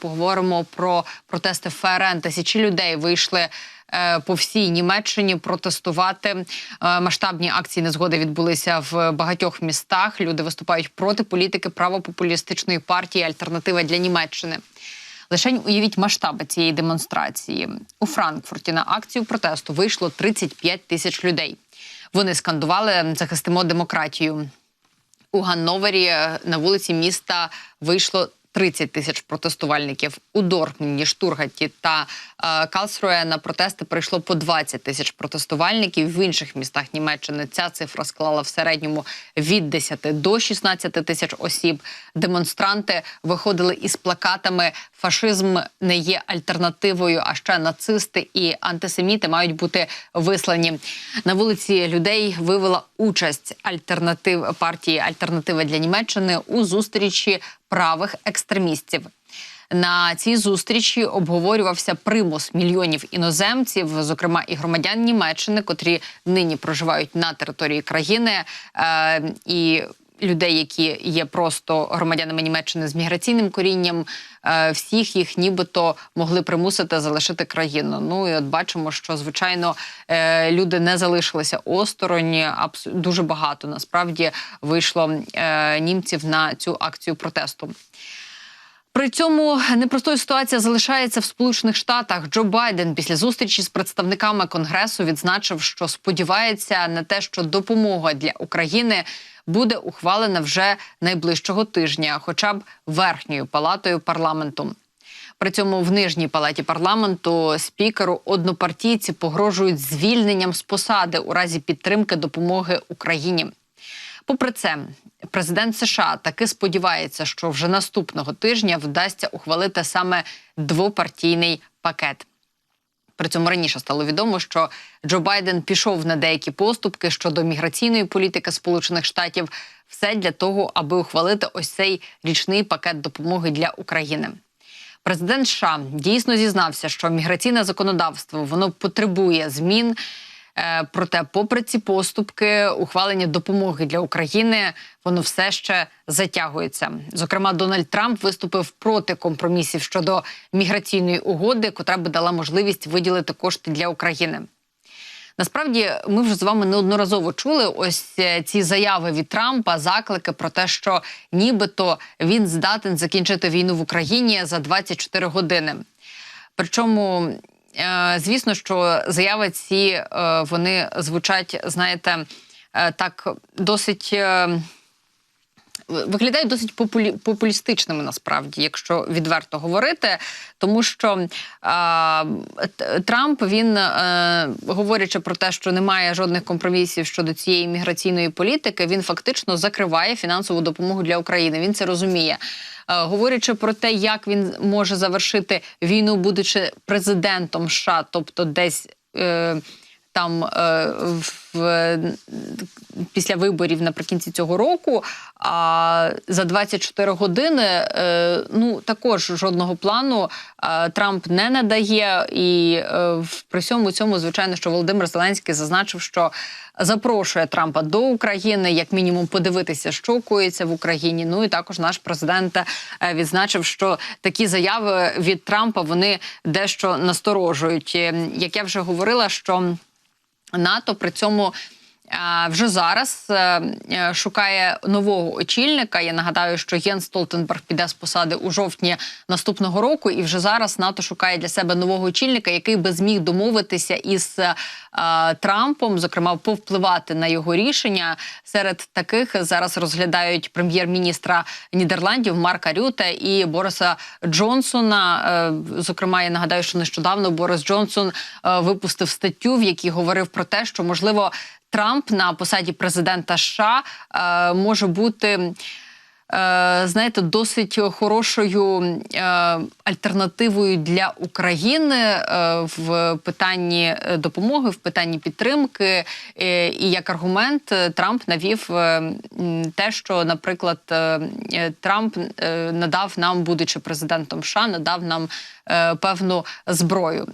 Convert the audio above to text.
поговоримо про протести ФРН. Тисячі людей вийшли. е, По всій Німеччині протестувати Е, масштабні акції незгоди відбулися в багатьох містах. Люди виступають проти політики правопопулістичної партії Альтернатива для Німеччини. Лишень уявіть масштаби цієї демонстрації. У Франкфурті на акцію протесту вийшло 35 тисяч людей. Вони скандували Захистимо демократію. У Ганновері е, на вулиці міста вийшло 30 тисяч протестувальників. У Дортмунді, Штургаті та е, Калсруе на протести прийшло по 20 тисяч протестувальників. В інших містах Німеччини ця цифра склала в середньому від 10 до 16 тисяч осіб. Демонстранти виходили із плакатами Фашизм не є альтернативою, а ще нацисти і антисеміти мають бути вислані. На вулиці людей вивела участь альтернатив партії Альтернатива для Німеччини у зустрічі правих екстремістів. На цій зустрічі обговорювався примус мільйонів іноземців, зокрема і громадян Німеччини, котрі нині проживають на території країни, е, і людей, які є просто громадянами Німеччини з міграційним корінням. е, Всіх їх нібито могли примусити залишити країну. Ну і от бачимо, що звичайно е, люди не залишилися осторонь. Дуже багато насправді вийшло е, німців на цю акцію протесту. При цьому непростою ситуація залишається в Сполучених Штатах. Джо Байден після зустрічі з представниками конгресу відзначив, що сподівається на те, що допомога для України буде ухвалена вже найближчого тижня, хоча б верхньою палатою парламенту. При цьому в нижній палаті парламенту спікеру однопартійці погрожують звільненням з посади у разі підтримки допомоги Україні. Попри це, президент США таки сподівається, що вже наступного тижня вдасться ухвалити саме двопартійний пакет. При цьому раніше стало відомо, що Джо Байден пішов на деякі поступки щодо міграційної політики Сполучених Штатів, все для того, аби ухвалити ось цей річний пакет допомоги для України. Президент США дійсно зізнався, що міграційне законодавство воно потребує змін. Е, Проте, попри ці поступки, ухвалення допомоги для України воно все ще затягується. Зокрема, Дональд Трамп виступив проти компромісів щодо міграційної угоди, котра би дала можливість виділити кошти для України. Насправді, ми вже з вами неодноразово чули ось е, ці заяви від Трампа, заклики про те, що нібито він здатен закінчити війну в Україні за 24 години. Причому, звісно, що заяви ці е, вони звучать, знаєте, е, так досить. е, Виглядають досить популі... популістичними насправді, якщо відверто говорити, тому що а, Трамп він, е, говорячи про те, що немає жодних компромісів щодо цієї міграційної політики, він фактично закриває фінансову допомогу для України. Він це розуміє. Е, Говорячи про те, як він може завершити війну, будучи президентом США, тобто десь. Е, там е, в, після виборів наприкінці цього року, а за 24 години е, ну також жодного плану е, Трамп не надає. І е, при всьому цьому, звичайно, що Володимир Зеленський зазначив, що запрошує Трампа до України, як мінімум, подивитися, що коїться в Україні. Ну і також наш президент е, відзначив, що такі заяви від Трампа вони дещо насторожують. Е, Як я вже говорила, що НАТО при цьому. Вже зараз е, е, шукає нового очільника. Я нагадаю, що Єн Столтенберг піде з посади у жовтні наступного року, і вже зараз НАТО шукає для себе нового очільника, який би зміг домовитися із е, Трампом, зокрема, повпливати на його рішення. Серед таких зараз розглядають прем'єр-міністра Нідерландів Марка Рюте і Бориса Джонсона. Зокрема, я нагадаю, що нещодавно Борис Джонсон випустив статтю, в якій говорив про те, що можливо Трамп на посаді президента США е, може бути. е, Знаєте, досить хорошою е, альтернативою для України е, в питанні допомоги, в питанні підтримки. І як аргумент Трамп навів те, що, наприклад, Трамп надав нам, будучи президентом США, надав нам певну зброю.